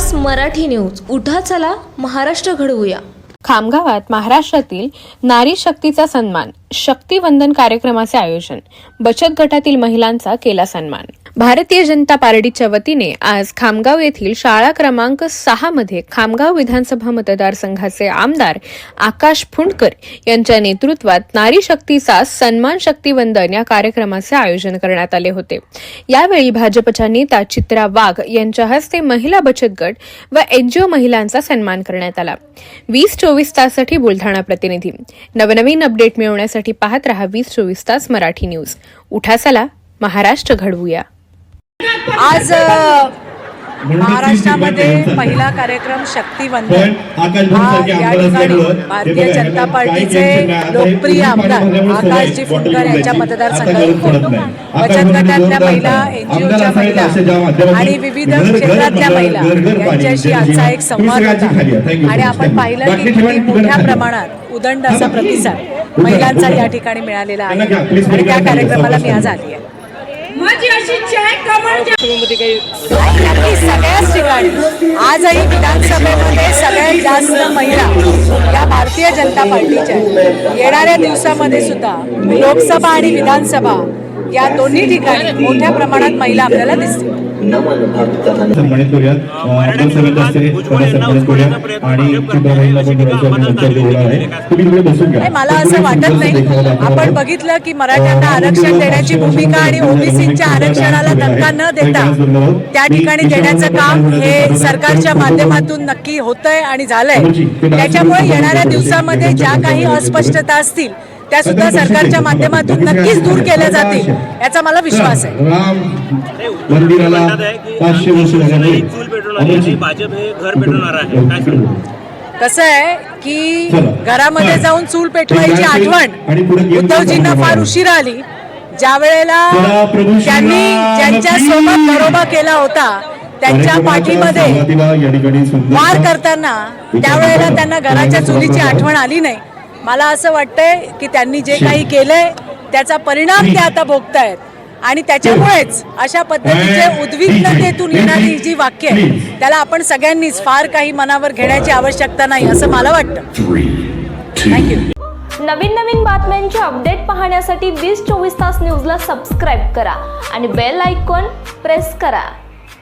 तास मराठी न्यूज. उठा चला महाराष्ट्र घडवूया. खामगावात महाराष्ट्रातील नारी शक्तीचा सन्मान शक्तिवंदन कार्यक्रमाचे आयोजन बचत गटातील महिलांचा केला सन्मान. भारतीय जनता पार्टीच्या वतीने आज खामगाव येथील शाळा क्रमांक सहा मध्ये खामगाव विधानसभा मतदारसंघाचे आमदार आकाश फुंडकर यांच्या नेतृत्वात नारी शक्तीचा सन्मान शक्तिवंदन या कार्यक्रमाचे आयोजन करण्यात आले होते. यावेळी भाजपच्या नेता चित्रा वाघ यांच्या हस्ते महिला बचत गट व एनजीओ महिलांचा सन्मान करण्यात आला. वीस चोवीस ताससाठी बुलढाणा प्रतिनिधी. नवनवीन अपडेट मिळवण्यासाठी पाहत रहा वीस चोवीस तास मराठी न्यूज. उठासाला महाराष्ट्र घडवूया. आज महाराष्ट्रामध्ये पहिला कार्यक्रम शक्तिवंदन. हा या ठिकाणी भारतीय जनता पार्टीचे लोकप्रिय आमदार आकाशजी फुंडकर यांच्या मतदारसंघातून बचत गटातल्या महिला एनजीओच्या महिला आणि विविध क्षेत्रातल्या महिला यांच्याशी आजचा एक संवाद होता. आणि आपण पाहिलं की किती मोठ्या प्रमाणात उदंड असा प्रतिसाद महिलांचा या ठिकाणी मिळालेला आहे. आणि त्या कार्यक्रमाला मी आज आली आहे. नक्की सगळ्याच ठिकाणी आजही विधानसभेमध्ये सगळ्यात जास्त महिला या भारतीय जनता पार्टीच्या आहेत. येणाऱ्या दिवसामध्ये सुद्धा लोकसभा आणि विधानसभा या दोन्ही ठिकाणी मोठ्या प्रमाणात महिला आपल्याला दिसतील मला असं वाटत नाही. आपण बघितलं की मराठ्यांना आरक्षण देण्याची भूमिका आणि ओबीसीच्या आरक्षणाला धक्का न देता त्या ठिकाणी देण्याचं काम हे सरकारच्या माध्यमातून नक्की होतंय आणि झालंय. त्याच्यामुळे येणाऱ्या दिवसामध्ये ज्या काही अस्पष्टता असतील त्या सुद्धा सरकारच्या माध्यमातून नक्कीच दूर केल्या जातील याचा मला विश्वास आहे. राम मंदिराला चूल पेटवणार आहे भाजप हे घर पेटवणार आहे. काय सांगू? कसं आहे की घरामध्ये जाऊन चूल पेटवायची आठवण. उद्धवजींना फार उशिरा आली. ज्या वेळेला त्यांनी ज्यांच्या सोबत बरोबा केला होता त्यांच्या पाठीमध्ये या ठिकाणी सुंदर वार करताना त्यावेळेला त्यांना घराच्या चुलीची आठवण आली नाही. मला असं वाटतंय की त्यांनी जे काही केलंय त्याचा परिणाम ते आता भोगतायत. आणि त्याच्यामुळेच अशा पद्धतीचे उद्विग्नतेतून येणारी जी वाक्य आहे त्याला आपण सगळ्यांनीच फार काही मनावर घेण्याची आवश्यकता नाही असं मला वाटतं. थँक्यू नवीन नवीन बातम्यांचे अपडेट पाहण्यासाठी वीस चोवीस तास न्यूजला सबस्क्राईब करा आणि बेल आयकॉन प्रेस करा.